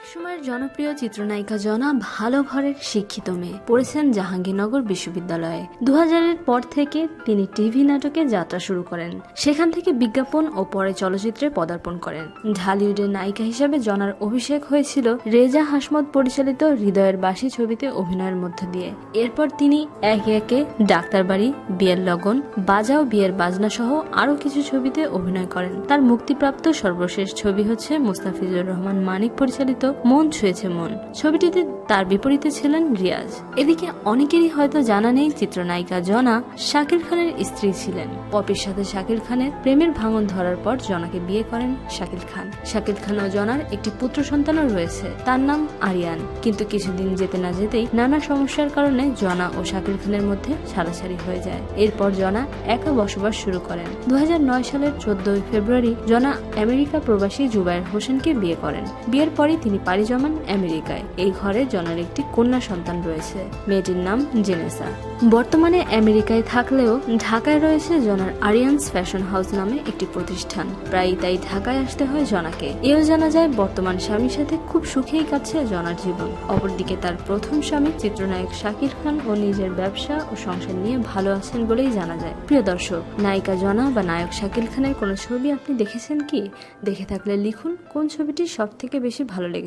একসময়ের জনপ্রিয় চিত্রনায়িকা জনা ভালো ঘরের শিক্ষিত মেয়ে। পড়েছেন জাহাঙ্গীরনগর বিশ্ববিদ্যালয়ে। দু হাজারের পর থেকে তিনি টিভি নাটকে যাত্রা শুরু করেন। সেখান থেকে বিজ্ঞাপন ও পরে চলচ্চিত্রে পদার্পণ করেন। ঢালিউডের নায়িকা হিসেবে জনার অভিষেক হয়েছিল রেজা হাসমত পরিচালিত হৃদয়ের বাসি ছবিতে অভিনয়ের মধ্য দিয়ে। এরপর তিনি একে একে ডাক্তার বাড়ি বিয়ের লগন বাজাও বিয়ের বাজনা সহ আরও কিছু ছবিতে অভিনয় করেন। তার মুক্তিপ্রাপ্ত সর্বশেষ ছবি হচ্ছে মুস্তাফিজুর রহমান মানিক পরিচালিত মন ছুঁয়েছে মন। ছবিটিতে তার বিপরীতে ছিলেন রিয়াজ। এদিকে অনেকেরই হয়তো জানা নেই চিত্রনায়িকা জনা শাকির খানের স্ত্রী ছিলেন। পপির সাথে শাকির খানের প্রেমের ভাঙন ধরার পর জনাকে বিয়ে করেন শাকিল খান। শাকিল খান ও জনার একটি পুত্র সন্তানও রয়েছে, তার নাম আরিয়ান। কিন্তু কিছুদিন যেতে না যেতেই নানা সমস্যার কারণে জনা ও শাকিল খানের মধ্যে ছাড়াছাড়ি হয়ে যায়। এরপর জনা একা বসবাস শুরু করেন। দু হাজার নয় সালের চোদ্দই ফেব্রুয়ারি জনা আমেরিকা প্রবাসী জুবায়ের হোসেনকে বিয়ে করেন। বিয়ের পরই তিনি পাড়ি জমান আমেরিকায়। এই ঘরে জনার একটি কন্যা সন্তান রয়েছে। মেয়েটির নাম জেনেসা। বর্তমানে আমেরিকায় থাকলেও ঢাকায় রয়েছে জনার আরিয়ান্স ফ্যাশন হাউস নামে একটি প্রতিষ্ঠান। প্রায়ই তাই ঢাকায় আসতে হয় জনাকে। এও জানা যায়, বর্তমান স্বামীর সাথে খুব সুখেই কাটছে জনার জীবন। অপরদিকে তার প্রথম স্বামী চিত্রনায়ক শাকির খান ও নিজের ব্যবসা ও সংসার নিয়ে ভালো আছেন বলেই জানা যায়। প্রিয় দর্শক, নায়িকা জনা বা নায়ক শাকিল খানের কোনো ছবি আপনি দেখেছেন কি? দেখে থাকলে লিখুন কোন ছবিটি সব থেকে বেশি ভালো